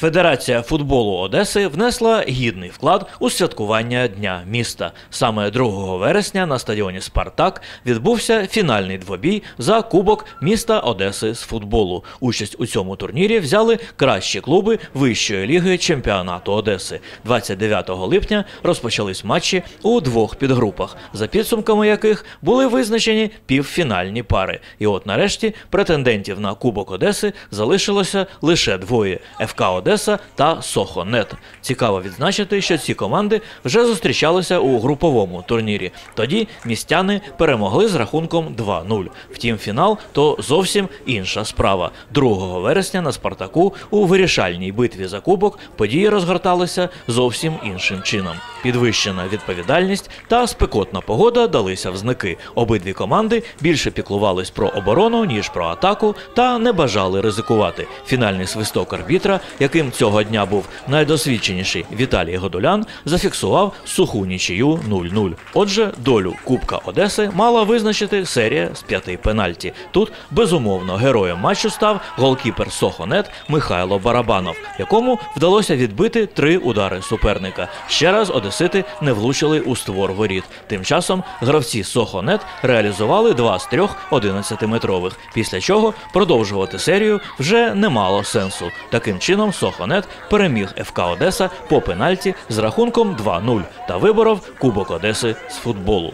Федерація футболу Одеси внесла гідний вклад у святкування Дня міста. Саме 2 вересня на стадіоні Спартак відбувся фінальний двобій за Кубок міста Одеси з футболу. Участь у цьому турнірі взяли кращі клуби вищої ліги чемпіонату Одеси. 29 липня розпочались матчі у двох підгрупах, за підсумками яких були визначені півфінальні пари. І от нарешті претендентів на Кубок Одеси залишилося лише двоє: ФК Одеса та Сохонет. Цікаво відзначити, що ці команди вже зустрічалися у груповому турнірі. Тоді містяни перемогли з рахунком 2-0. Втім, фінал то зовсім інша справа. 2 вересня на Спартаку у вирішальній битві за кубок події розгорталися зовсім іншим чином. Підвищена відповідальність та спекотна погода далися в знаки. Обидві команди більше піклувались про оборону ніж про атаку та не бажали ризикувати. Фінальний свисток арбітра, яким цього дня був найдосвідченіший Віталій Годулян, зафіксував суху нічию 0-0. Отже, долю Кубка Одеси мала визначити серія з п'яти пенальті. Тут безумовно героєм матчу став голкіпер Сохонет Михайло Барабанов, якому вдалося відбити три удари суперника. Ще раз одесити не влучили у створ воріт. Тим часом гравці Сохонет реалізували два з трьох 11-метрових, після чого продовжувати серію вже не мало сенсу. Таким чином Сохонет переміг ФК Одеса по пенальті з рахунком 2-0 та виборов Кубок Одеси з футболу.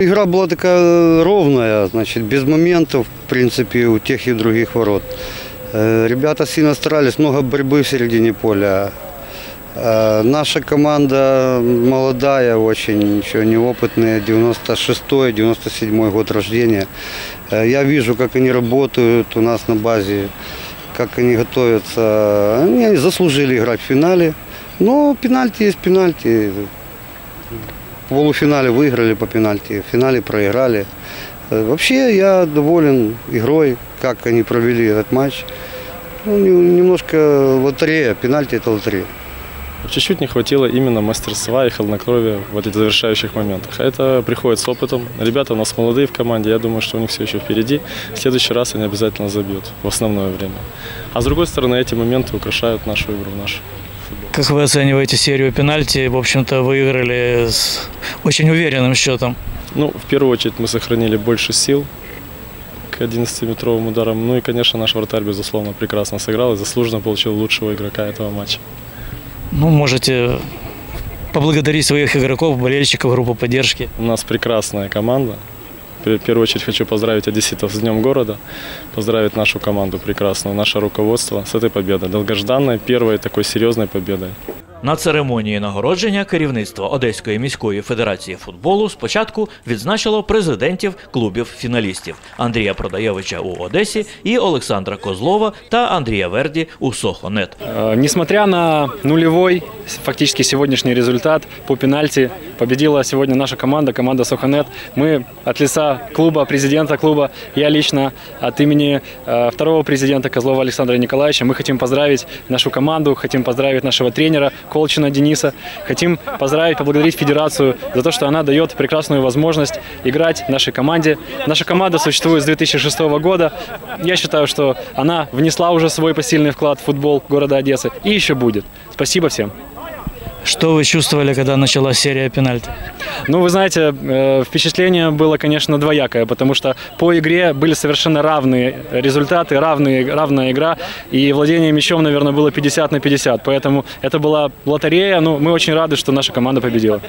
Игра была такая ровная, значит, без моментов, в принципе, у тех и других ворот. Э, Ребята сильно старались, много борьбы в середине поля. Э, Наша команда молодая очень, еще неопытная, 96-97 год рождения. Э, Я вижу, как они работают у нас на базе, как они готовятся. Они заслужили играть в финале. Но пенальти есть пенальти. В полуфинале выиграли по пенальти, в финале проиграли. Э, Вообще я доволен игрой, как они провели этот матч. Ну, не- немножко лотерея, пенальти это лотерея. Чуть-чуть не хватило именно мастерства и холоднокровия в этих завершающих моментах. А Это приходит с опытом. Ребята у нас молодые в команде, я думаю, что у них все еще впереди. В следующий раз они обязательно забьют в основное время. А с другой стороны, эти моменты украшают нашу игру, наш футбол. Как вы оцениваете серию пенальти? В общем-то, выиграли с очень уверенным счетом. Ну, в первую очередь мы сохранили больше сил к 11-метровым ударам. Ну и, конечно, наш вратарь, безусловно, прекрасно сыграл и заслуженно получил лучшего игрока этого матча. Ну, можете поблагодарить своих игроков, болельщиков, группу поддержки. У нас прекрасная команда. В первую очередь хочу поздравить одесситов с Днем города, поздравить нашу команду прекрасную, наше руководство с этой победой. Долгожданной, первой такой серьезной победой. На церемонії нагородження керівництво Одеської міської федерації футболу спочатку відзначило президентів клубів фіналістів Андрія Продаєвича у Одесі і Олександра Козлова та Андрія Верді у Сохонет. Э, Несмотря на нульовий фактично сьогоднішній результат по пенальти, победила сегодня наша команда, команда Соханет. Мы от лица клуба, президента клуба, я лично от имени э, второго президента Козлова Александра Николаевича, мы хотим поздравить нашу команду, хотим поздравить нашего тренера Колчина Дениса, хотим поздравить, поблагодарить федерацию за то, что она дает прекрасную возможность играть нашей команде. Наша команда существует с 2006 года. Я считаю, что она внесла уже свой посильный вклад в футбол города Одессы и еще будет. Спасибо всем. Что вы чувствовали, когда началась серия пенальти? Ну, вы знаете, э, впечатление было, конечно, двоякое, потому что по игре были совершенно равные результаты, равные, равная игра, и владение мячом, наверное, было 50 на 50, поэтому это была лотерея, ну, мы очень рады, что наша команда победила.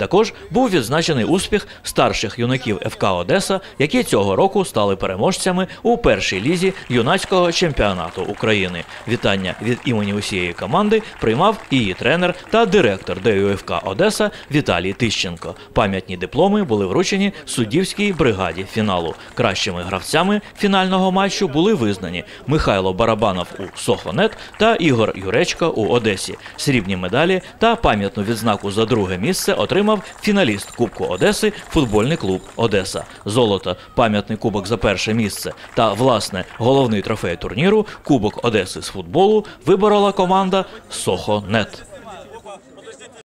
Також був відзначений успіх старших юнаків ФК Одеса, які цього року стали переможцями у першій лізі юнацького чемпіонату України. Вітання від імені усієї команди приймав її тренер та директор ДЮФК Одеса Віталій Тищенко. Пам'ятні дипломи були вручені суддівській бригаді фіналу. Кращими гравцями фінального матчу були визнані Михайло Барабанов у Сохонет та Ігор Юречко у Одесі. Срібні медалі та пам'ятну відзнаку за друге місце отримав фіналіст Кубку Одеси футбольний клуб Одеса. Золото, пам'ятний кубок за перше місце та власне головний трофей турніру Кубок Одеси з футболу виборола команда Сохонет.